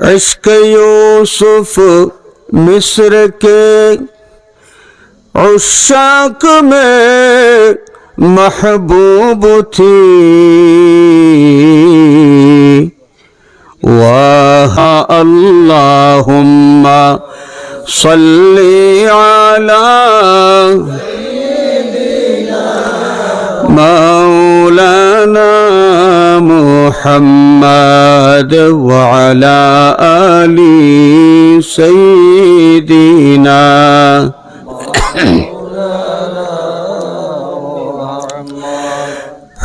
عشق یوسف مصر کے عشاق میں محبوب تھی۔ واہا اللہم صلی علی سیدنا مولانا محمد وعلى آل سيدنا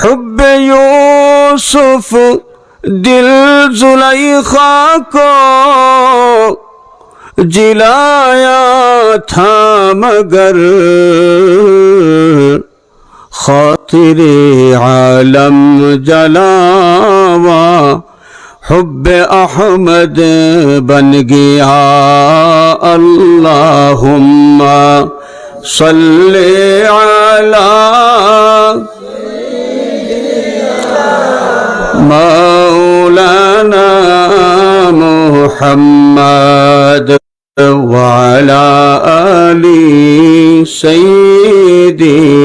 حب يوسف دل زليخا کو جلایا تھا مگر خاطري عالم جلاوا حب أحمد بن گیا اللهم صل على مولانا محمد وعلى آل سيدي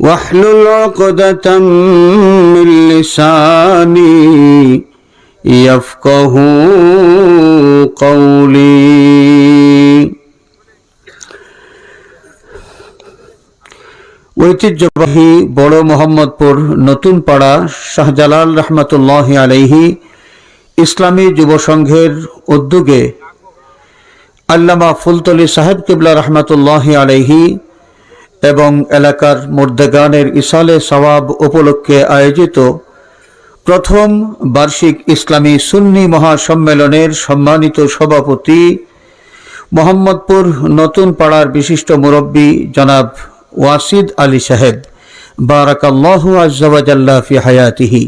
واحلل عقدة من لساني يفقه قولي ঐতিহ্যবাহী বড় মোহাম্মদপুর নতুন পাড়া শাহজালাল রহমতুল্লাহ আলাইহি ইসলামী যুব সংঘের উদ্যোগে আল্লামা ফুলতলি সাহেব কিবলা রহমতুল্লাহ আলাইহি এবং এলাকার মুর্দেগানের ইসালে সওয়াব উপলক্ষে আয়োজিত প্রথম বার্ষিক ইসলামী সুন্নি মহাসম্মেলনের সম্মানিত সভাপতি মোহাম্মদপুর নতুন পাড়ার বিশিষ্ট মুরব্বী জনাব ওয়াসিদ আলী সাহেব বারাকাল্লাহু হায়াতিহি।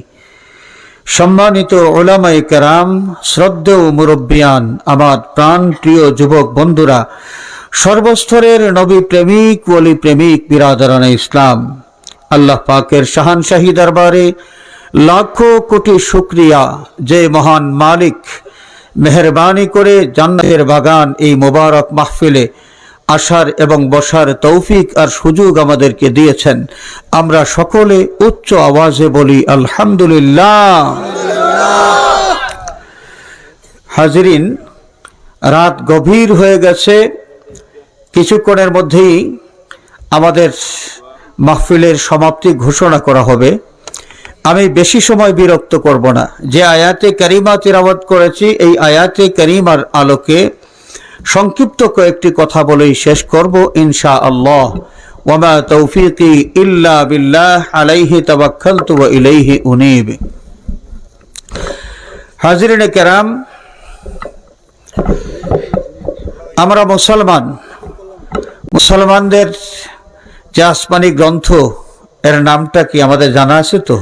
সম্মানিত ওলামাই কেরাম, শ্রদ্ধেয় মুরব্বিয়ান, আমার প্রাণ প্রিয় যুবক বন্ধুরা সর্বস্তরের নবী প্রেমিক, ওলি প্রেমিক বিরাদরান ইসলাম। আল্লাহ পাকের শাহানশাহী দরবারে লাখো কোটি শুক্রিয়া। যে মহান মালিক মেহরবানি করে জান্নাতের বাগান এই মোবারক মাহফিলে আসার এবং বসার তৌফিক আর সুযোগ আমাদেরকে দিয়েছেন। আমরা সকলে উচ্চ আওয়াজে বলি, আলহামদুলিল্লাহ। হাজিরিন, রাত গভীর হয়ে গেছে। কিছুক্ষণের মধ্যেই আমাদের মাহফিলের সমাপ্তি ঘোষণা করা হবে। আমি বেশি সময় বিরক্ত করব না। যে আয়াতে করিমা তিরাবত করেছি, এই আয়াতে করিমার আলোকে সংক্ষিপ্ত কয়েকটি কথা বলেই শেষ করব ইনশা আল্লাহ ওমা তৌফিকি ইল্লা বিল্লাহ আলাইহি তাবাক্কালতু ওয়া ইলাইহি উনীব। হাজিরিনে কেরাম, আমরা মুসলমান মুসলমানদের যে আসমানি গ্রন্থ, এর নামটা কি আমাদের জানা আছে তো?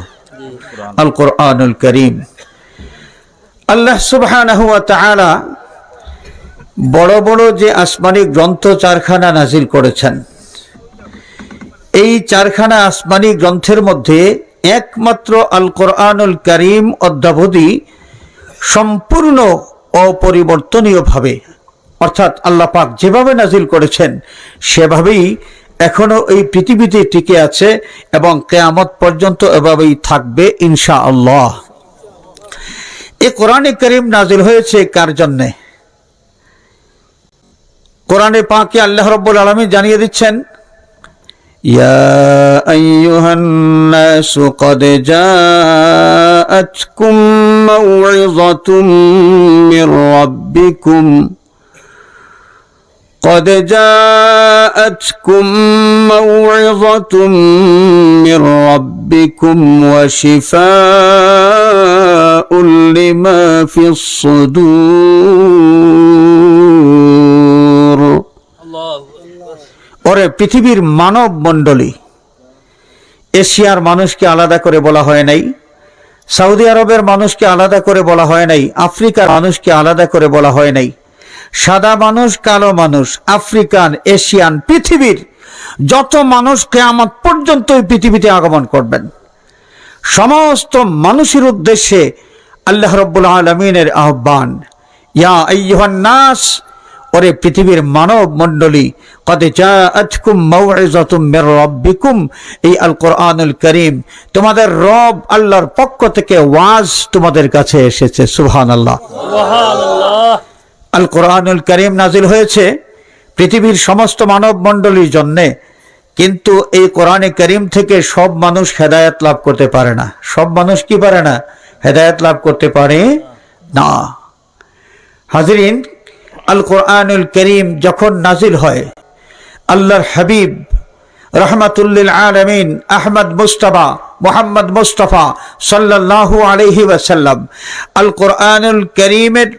আল কোরআনুল করিম। আল্লাহ তাআলা বড় বড় যে আসমানি গ্রন্থ চারখানা নাজিল করেছেন। এই চারখানা আসমানি গ্রন্থের মধ্যে একমাত্র আল কোরআনুল করিম অদ্যাবধি সম্পূর্ণ অপরিবর্তনীয়ভাবে অর্থাৎ আল্লাহ পাক যেভাবে নাজিল করেছেন সেভাবেই এখনো এই পৃথিবীতে টিকে আছে এবং কেয়ামত পর্যন্ত এভাবেই থাকবে ইনশা আল্লাহ এ কোরআনে করিম নাজিল হয়েছে কার জন্যে কোরআনে পাকে আল্লাহ রব্বুল আলমী জানিয়ে দিচ্ছেন يا أيها الناس قد جاءتكم موعظة من ربكم قد جاءتكم موعظة من ربكم وشفاء لما في الصدور ওরে পৃথিবীর মানব মণ্ডলী এশিয়ার মানুষকে আলাদা করে বলা হয় নাই সৌদি আরবের মানুষকে আলাদা করে বলা হয় নাই আফ্রিকার মানুষকে আলাদা করে বলা হয় নাই সাদা মানুষ, কালো মানুষ, আফ্রিকান, এশিয়ান, পৃথিবীর যত মানুষ কেয়ামত পর্যন্ত এই পৃথিবীতে আগমন করবেন। সমস্ত মানুষের উদ্দেশ্যে আল্লাহ রব্বুল আলমিনের আহ্বান, ইয়া আইয়ুহান নাস, ওরে পৃথিবীর মানব মণ্ডলী, কদে জাআতকুম মাউইযাতুম মির রাব্বিকুম, এই আল কোরআনুল করিম, তোমাদের রব আল্লাহর পক্ষ থেকে ওয়াজ তোমাদের কাছে এসেছে সুবহানাল্লাহ। আল কোরআনুল করিম নাজিল হয়েছে পৃথিবীর সমস্ত মানব মণ্ডলীর জন্যে, কিন্তু এই কোরআনে করিম থেকে সব মানুষ হেদায়ত লাভ করতে পারে না। সব মানুষ কি পারে না? হেদায়ত লাভ করতে পারে না। হাজরিন, আল কোরআনুল করিম যখন নাজিল হয়, আল্লাহর হাবিব রহমাতুল্লিল আলমিন আহমদ মুস্তফা মোহাম্মদ মুস্তফা সাল্লাল্লাহু আলহি ওয়াসাল্লাম আল কোরআনুল করিমের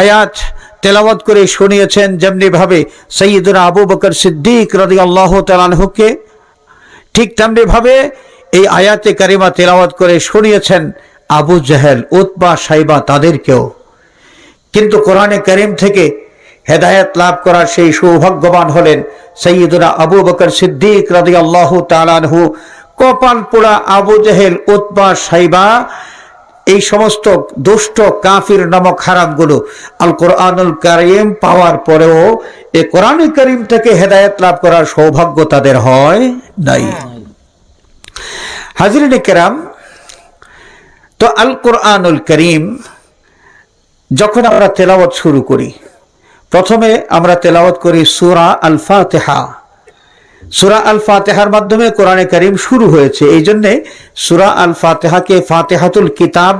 আয়াত তেলাওয়াত করে শুনিয়েছেন যেমনি ভাবে সৈয়দুল আবু বকর সিদ্দিক রদি আল্লাহ তালানহুকে ঠিক তেমনি ভাবে এই আয়াতে কারিমা তেলাওয়াত করে শুনিয়েছেন আবু জাহেল, উতবা, সাইবা তাদেরকেও। কিন্তু কোরআনে করিম থেকে হেদায়েত লাভ করার সেই সৌভাগ্যবান হলেন সৈয়দুরা আবু বকর সিদ্দিক রাদি আল্লাহ তালানহু কপাল পোড়া আবু জেহেল, উতবা, সাইবা এই সমস্ত দুষ্ট কাফির নামক হারামগুলো আল কোরআনুল করিম পাওয়ার পরেও এই কোরআন করিম থেকে হেদায়েত লাভ করার সৌভাগ্য তাদের হয় নাই। হাজিরিন কেরাম, তো আল কোরআনুল করিম যখন আমরা তেলাওয়াত শুরু করি, প্রথমে আমরা তেলাওয়াত করি সুরা আল ফাতেহা সুরা আল ফাতেহার মাধ্যমে কোরআনে করিম শুরু হয়েছে। এই জন্যে সুরা আল ফাতেহাকে ফাতেহাতুল কিতাব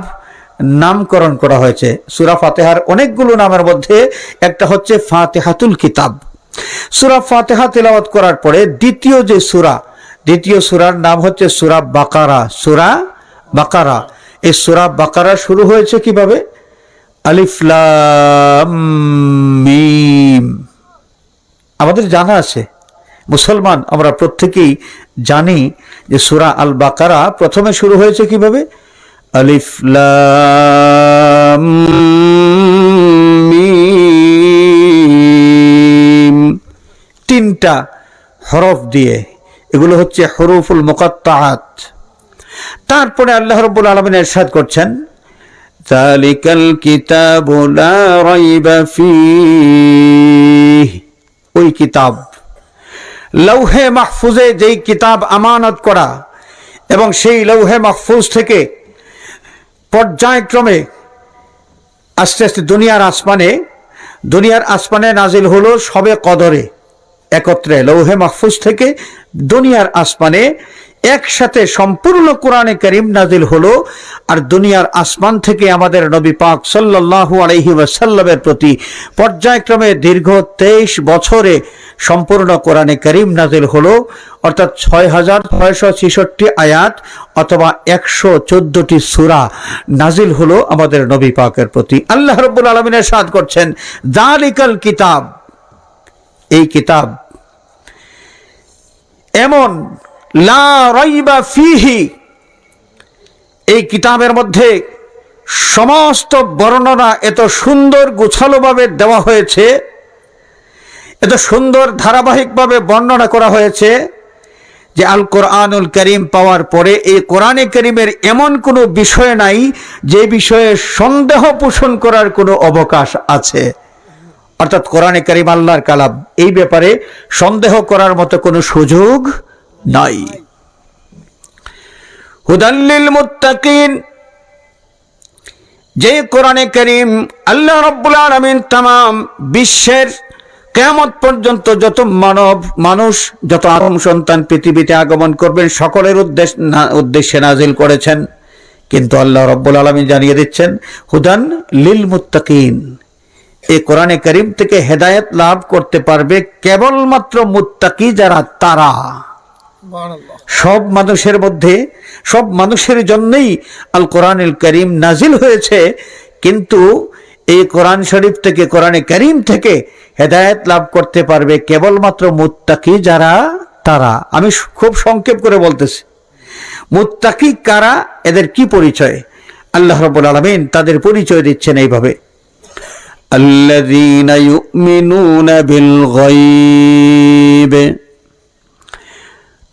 নামকরণ করা হয়েছে। সুরা ফাতেহার অনেকগুলো নামের মধ্যে একটা হচ্ছে ফাতেহাতুল কিতাব। সুরা ফাতেহা তেলাওয়াত করার পরে দ্বিতীয় যে সুরা, দ্বিতীয় সুরার নাম হচ্ছে সুরা বাকারা। সুরা বাকারা। এই সুরা বাকারা শুরু হয়েছে কীভাবে? আলিফলাম আমাদের জানা আছে। মুসলমান আমরা প্রত্যেকেই জানি যে সুরা আল বাকারা প্রথমে শুরু হয়েছে কীভাবে? আলিফলাম তিনটা হরফ দিয়ে। এগুলো হচ্ছে হরফুল মোকাত্তাহাত তারপরে আল্লাহ রব্বুল আলমিন এরশাদ করছেন তালিকাল কিতাব ওই কিতাব লৌহে মাহফুজে যেই কিতাব আমানত করা এবং সেই লৌহে মাহফুজ থেকে পর্যায়ক্রমে আস্তে আস্তে দুনিয়ার আসমানে দুনিয়ার আসমানে নাজিল হলো সবে কদরে, একত্রে লৌহে মাহফুজ থেকে দুনিয়ার আসমানে একসাথে সম্পূর্ণ কোরআনে করিম নাজিল হলো আর দুনিয়ার আসমান থেকে আমাদের নবী পাক সাল্লাল্লাহু আলাইহি ওয়াসাল্লামের প্রতি পর্যায়ক্রমে দীর্ঘ তেইশ বছরে সম্পূর্ণ কোরআনে করিম নাজিল হলো, অর্থাৎ ছয় হাজার ছয়শো ছেষট্টি আয়াত অথবা একশো চোদ্দটি সুরা নাজিল হলো আমাদের নবী পাকের প্রতি। আল্লাহ রব্বুল আলমিনের সাদ করছেন জালিকাল কিতাব এই কিতাব এমন লা ফিহি। এই কিতাবের মধ্যে সমস্ত বর্ণনা এত সুন্দর গুছালোভাবে দেওয়া হয়েছে, এত সুন্দর ধারাবাহিকভাবে বর্ণনা করা হয়েছে যে আল কোরআনুল করিম পাওয়ার পরে এই কোরআনে করিমের এমন কোনো বিষয় নাই যে বিষয়ে সন্দেহ পোষণ করার কোনো অবকাশ আছে। অর্থাৎ কোরআনে করিম আল্লাহর কালাম এই ব্যাপারে সন্দেহ করার মতো কোনো সুযোগ নাই। হুদাল্লিল মুত্তাকিন। যে কোরআনে করিম আল্লাহ রব্বুল আলমিন তাম বিশ্বের কেমত পর্যন্ত যত মানব মানুষ, যত আদম সন্তান পৃথিবীতে আগমন করবেন, সকলের উদ্দেশ্য উদ্দেশ্যে নাজিল করেছেন। কিন্তু আল্লাহ রব্বুল আলমিন জানিয়ে দিচ্ছেন, হুদান লিল মুত্তাকিন। এই কোরআনে করিম থেকে হেদায়েত লাভ করতে পারবে কেবলমাত্র মুত্তাকি যারা, তারা। সব মানুষের মধ্যে সব মানুষের জন্যই আল কোরআনুল করিম নাজিল হয়েছে কিন্তু এই কোরআন শরীফ থেকে কোরআনে করিম থেকে হেদায়েত লাভ করতে পারবে কেবলমাত্র মুত্তাকি যারা তারা আমি খুব সংক্ষেপ করে বলতেছি মুত্তাকি কারা এদের কি পরিচয় আল্লাহ রব্বুল আলমিন তাদের পরিচয় দিচ্ছেন এইভাবে الذين يؤمنون بالغيب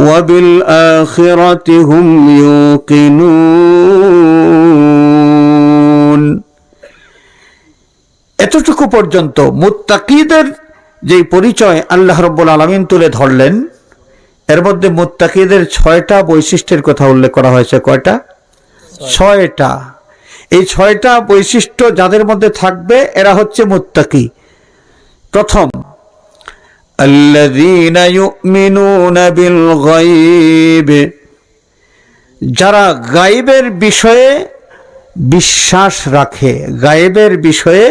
وبالآخرة هم يوقنون এতটুকু পর্যন্ত মুত্তাকিদের যে পরিচয় আল্লাহ রব্বুল আলমিন তুলে ধরলেন এর মধ্যে মুত্তাকিদের ছয়টা বৈশিষ্ট্যের কথা উল্লেখ করা হয়েছে কয়টা ছয়টা এই ছয়টা বৈশিষ্ট্য যাদের মধ্যে থাকবে এরা হচ্ছে মুত্তাকি প্রথম الذين يؤمنون بالغيب যারা গায়েবের বিষয়ে বিশ্বাস রাখে গায়েবের বিষয়ে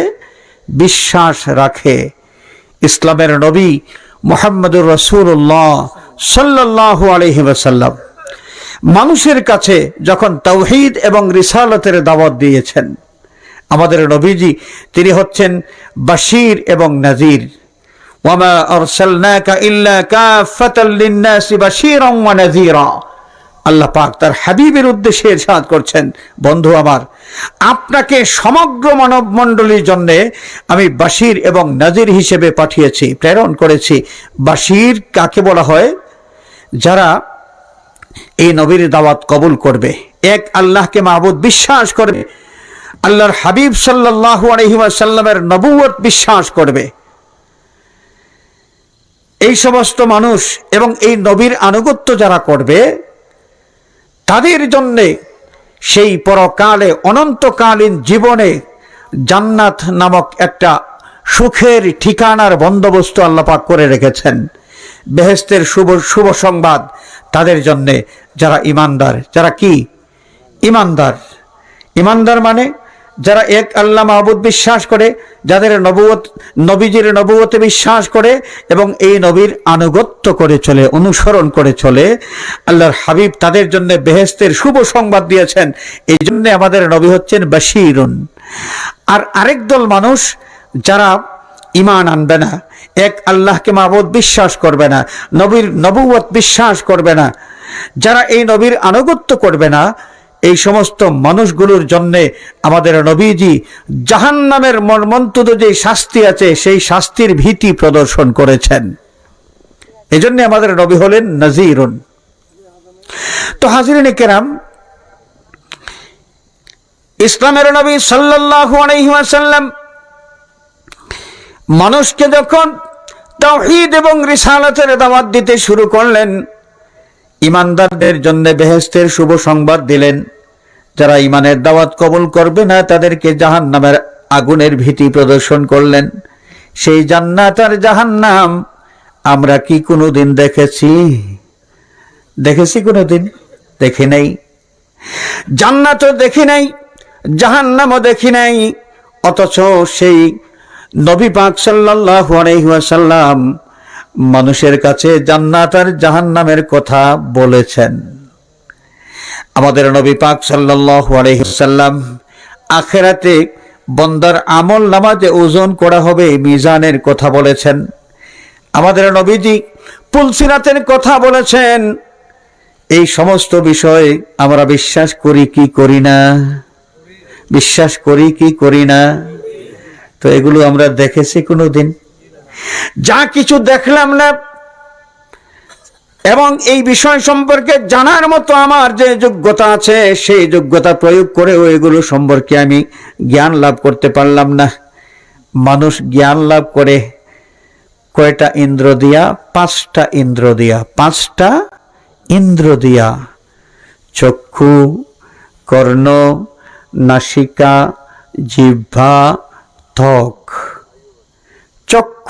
বিশ্বাস রাখে ইসলামের নবী মোহাম্মদুর রসুল্লাহ সাল্লাহ আলহি ওয়াসাল্লাম মানুষের কাছে যখন তৌহিদ এবং রিসালতের দাওয়াত দিয়েছেন আমাদের নবীজি তিনি হচ্ছেন বাশির এবং নাজির ওয়ামা আরসালনাকা ইল্লা কাফাতাল লিন-নাসি বাশীরান ওয়া নাযীরা। আল্লাহ পাক তার হাবিবের উদ্দেশ্যে ইরশাদ করছেন, বন্ধু আমার, আপনাকে সমগ্র মানব মণ্ডলীর জন্য আমি বাশির এবং নাজির হিসেবে পাঠিয়েছি, প্রেরণ করেছি। বাশির কাকে বলা হয়? যারা এই নবীর দাওয়াত কবুল করবে। এক, আল্লাহকে মাহবুদ বিশ্বাস করবে। আল্লাহর হাবিব সাল্লাহ আলহিমাসাল্লামের নবুয়ত বিশ্বাস করবে। এই সমস্ত মানুষ এবং এই নবীর আনুগত্য যারা করবে, তাদের জন্যে সেই পরকালে, অনন্তকালীন জীবনে জান্নাত নামক একটা সুখের ঠিকানার বন্দোবস্ত আল্লাপাক করে রেখেছেন। বেহেস্তের শুভ শুভ সংবাদ তাদের জন্যে যারা ইমানদার। যারা কি? ইমানদার। ইমানদার মানে যারা এক আল্লাহ মাহবুদ বিশ্বাস করে, যাদের নবুয়ত, নবীজির নবুয়তে বিশ্বাস করে এবং এই নবীর আনুগত্য করে চলে, অনুসরণ করে চলে, আল্লাহর হাবিব তাদের জন্য বেহেস্তের শুভ সংবাদ দিয়েছেন। এই জন্য আমাদের নবী হচ্ছেন বাশিরুন। আর আরেক দল মানুষ যারা ইমান আনবে না, এক আল্লাহকে মাহবুদ বিশ্বাস করবে না, নবীর নবুয়ত বিশ্বাস করবে না, যারা এই নবীর আনুগত্য করবে না এই সমস্ত মানুষগুলোর জন্য আমাদের নবীজি জাহান নামের মর্মন্তুদ যে শাস্তি আছে, সেই শাস্তির ভীতি প্রদর্শন করেছেন। এজন্য আমাদের নবী হলেন নাজিরুন। তো হাজিরিন কেরাম, ইসলামের নবী সাল্লাল্লাহু আলাইহি ওয়াসাল্লাম মানুষকে যখন তাওহীদ এবং রিসালাতের দাওয়াত দিতে শুরু করলেন ইমানদারদের জন্য বেহেস্তের শুভ সংবাদ দিলেন। যারা ইমানের দাওয়াত কবুল করবে না, তাদেরকে জাহান নামের আগুনের ভীতি প্রদর্শন করলেন। সেই জান্নাত আর জাহান্নাম আমরা কি কোনোদিন দেখেছি? দেখেছি কোনোদিন? দেখি নাই। জান্নাতও দেখি নাই, জাহান্নামও দেখি নাই। অথচ সেই নবী পাক সাল্লাল্লাহু আলাইহি ওয়াসাল্লাম মানুষের কাছে জান্নাত আর জাহান্নামের কথা বলেছেন। আমাদের নবী পাক সাল্লাল্লাহু আলাইহি ওয়াসাল্লাম আখেরাতে বন্দার আমল নামাজে ওজন করা হবে মিজানের কথা বলেছেন। আমাদের নবীজি পুলসিরাতের কথা বলেছেন। এই সমস্ত বিষয় আমরা বিশ্বাস করি কি করি না? বিশ্বাস করি কি করি না? তো এগুলো আমরা দেখেছি কোনোদিন। যা কিছু দেখলাম না, এবং এই বিষয় সম্পর্কে জানার মতো আমার যে যোগ্যতা আছে, সেই যোগ্যতা প্রয়োগ করেও এগুলো সম্পর্কে আমি জ্ঞান লাভ করতে পারলাম না। মানুষ জ্ঞান লাভ করে কয়টা ইন্দ্র দিয়া? পাঁচটা ইন্দ্র দিয়া। পাঁচটা ইন্দ্র দিয়া। চক্ষু, কর্ণ, নাসিকা, জিহ্বা, ত্বক।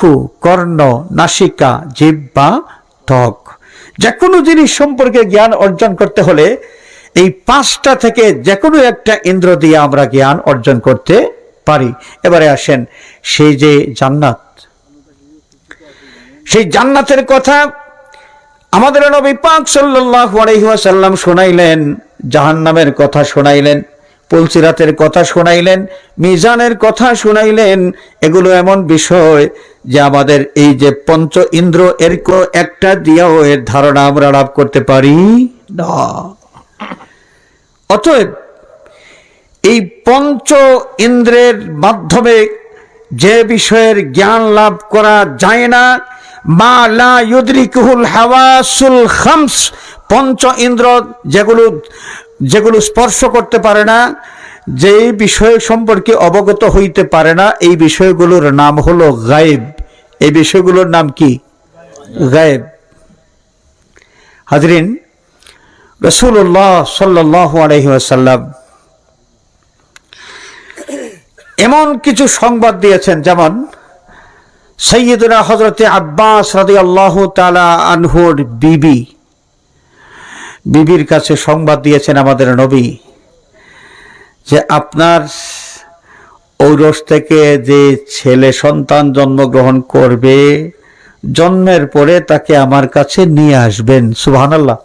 চক্ষু, কর্ণ, নাসিকা, জিহ্বা, ত্বক। যে কোনো জিনিস সম্পর্কে জ্ঞান অর্জন করতে হলে এই পাঁচটা থেকে যে কোনো একটা ইন্দ্র দিয়ে আমরা জ্ঞান অর্জন করতে পারি। এবারে আসেন সেই যে জান্নাত। সেই জান্নাতের কথা আমাদের নবী পাক সাল্লাল্লাহু আলাইহি ওয়াসাল্লাম শোনাইলেন, জাহান্নামের কথা শোনাইলেন। পুলসিরাতের কথা শোনাইলেন, মিজানের কথা শোনাইলেন। এগুলো এমন বিষয় যে আমাদের এই যে পঞ্চ ইন্দ্র, এর একটা দিয়াও এর ধারণা আমরা লাভ করতে পারি না। অতএব, এই পঞ্চ ইন্দ্রের মাধ্যমে যে বিষয়ের জ্ঞান লাভ করা যায় না, মা লা ইউদরিকুহুল হাওয়াসুল খামস, পঞ্চ ইন্দ্র যেগুলো যেগুলো স্পর্শ করতে পারে না যে বিষয় সম্পর্কে অবগত হইতে পারে না, এই বিষয়গুলোর নাম হলো গায়েব। এই বিষয়গুলোর নাম কি? গায়েব। হাজরিন রসুল্লাহ সাল্লাহ আলহিহাসাল্লাম এমন কিছু সংবাদ দিয়েছেন, যেমন সৈয়দুরা হজরতে আব্বাস রাদি আল্লাহ তালা আনহুর বিবি। বিবির কাছে সংবাদ দিয়েছেন আমাদের নবী যে আপনার ঔরস থেকে যে ছেলে সন্তান জন্মগ্রহণ করবে, জন্মের পরে তাকে আমার কাছে নিয়ে আসবেন। সুবহান আল্লাহ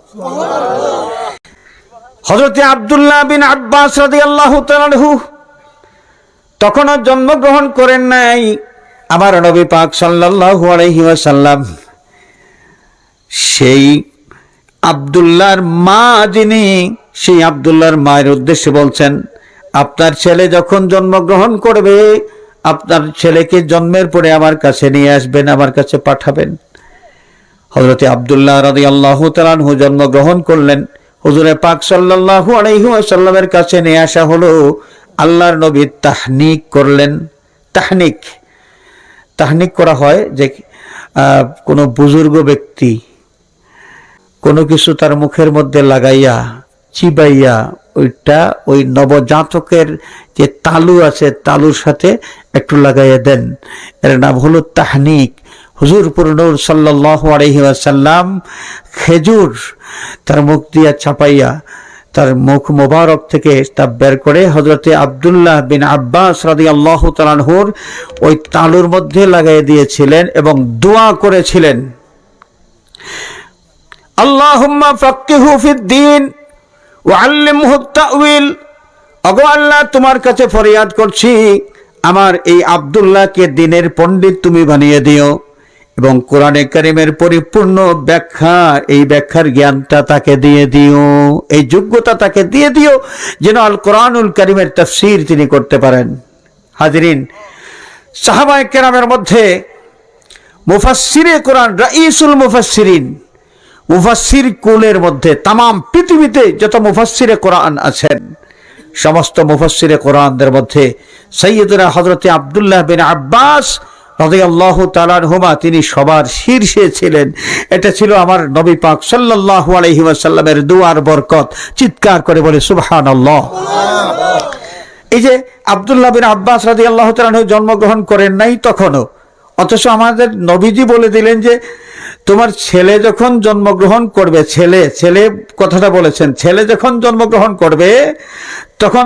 হজরতে আবদুল্লাহ বিন আব্বাস রাদি আল্লাহ তখনও জন্মগ্রহণ করেন নাই। আমার নবী পাক সাল্লাল্লাহু আলাইহি ওয়াসাল্লাম সেই আবদুল্লাহর মা যিনি, সেই আবদুল্লাহর মায়ের উদ্দেশ্যে বলছেন, আপনার ছেলে যখন জন্মগ্রহণ করবে, আপনার ছেলেকে জন্মের পরে আমার কাছে নিয়ে আসবেন, আমার কাছে পাঠাবেন। হজরতে আবদুল্লাহ রাদি আল্লাহ তালানহু জন্মগ্রহণ করলেন। হুজুরে পাক সাল্লাল্লাহু আলাইহি ওয়াসাল্লামের কাছে নিয়ে আসা হলো, আল্লাহর নবী তাহনিক করলেন। তাহনিক। তাহনিক করা হয় যে কোনো বুজুর্গ ব্যক্তি কোনো কিছু তার মুখের মধ্যে লাগাইয়া, চিবাইয়া, ওইটা ওই নবজাতকের যে তালু আছে, তালুর সাথে একটু লাগাইয়া দেন। এর নাম হলো তাহনিক। হুজুর পুরনুর সাল্লাহ আলহি আসাল্লাম খেজুর তার মুখ দিয়া চাপাইয়া, তার মুখ মোবারক থেকে তা বের করে হজরতে আবদুল্লাহ বিন আব্বাস রাদি আল্লাহ তালানহুর ওই তালুর মধ্যে লাগাই দিয়েছিলেন এবং দোয়া করেছিলেন। আল্লাহুম্মা ফাক্কিহু ফিদ্দিন ওয়া আল্লিমহু তাউইল ওগো আল্লাহ, তোমার কাছে ফরিয়াদ করছি, আমার এই আব্দুল্লাহকে দিনের পণ্ডিত তুমি বানিয়ে দিও এবং কোরআনে কারিমের পরিপূর্ণ ব্যাখ্যা, এই ব্যাখ্যার জ্ঞানটা তাকে দিয়ে দিও, এই যোগ্যতা তাকে দিয়ে দিও যেন আল কোরআনুল কারিমের তাফসীর তিনি করতে পারেন। হাজরিন, সাহাবায়ে কেরামের মধ্যে মুফাসসিরে কোরআন, রাইসুল মুফাসসিরিন মুফাসসির কুলের মধ্যে, তামাম পৃথিবীতে যত মুফাসসিরে কোরআন আছেন, সমস্ত মুফাসসিরে কোরআনদের মধ্যে সৈয়দুরা হজরতে আবদুল্লাহ বিন আব্বাস রাদিয়াল্লাহু তাআলার হুমা তিনি সবার শীর্ষে ছিলেন। এটা ছিল আমার নবী পাক সাল্লাল্লাহু আলাইহি ওয়াসাল্লামের দুয়ার বরকত। চিৎকার করে বলে, সুবহানাল্লাহ। এই যে আবদুল্লাহ বিন আব্বাস রাদি আল্লাহ জন্মগ্রহণ করেন নাই তখনও, অথচ আমাদের নবীজি বলে দিলেন যে তোমার ছেলে যখন জন্মগ্রহণ করবে ছেলে ছেলে কথাটা বলেছেন ছেলে যখন জন্মগ্রহণ করবে তখন